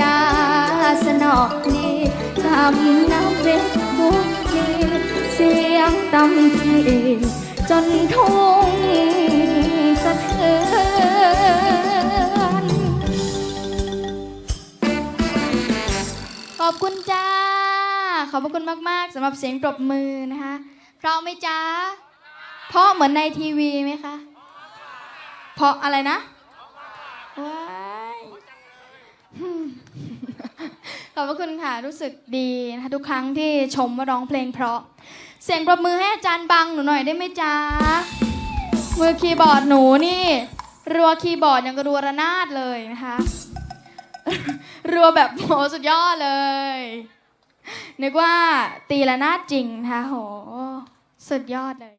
จาสนอกนี้ทำน้ำเวทบุกนี้เสียงตำที่จนทุ่งสะเทือนขอบคุณจ้า ขอบพระคุณมาก ๆสำหรับเสียงปรบมือนะคะเพราะไม่จ้าเพราะเหมือนในทีวีไหมคะเพราะอะไรนะ ขอบพระคุณค่ะ รู้สึกดีนะคะทุกครั้งที่ชมว่าร้องเพลงเพราะ เสียงปรบมือให้อาจารย์บังหนูหน่อยได้ไหมจ๊ะ มือคีย์บอร์ดหนูนี่ รัวคีย์บอร์ดยังกระรัวระนาดเลยนะคะ รัวแบบโหสุดยอดเลย นึกว่าตีละนาดจริงนะคะโห สุดยอดเลย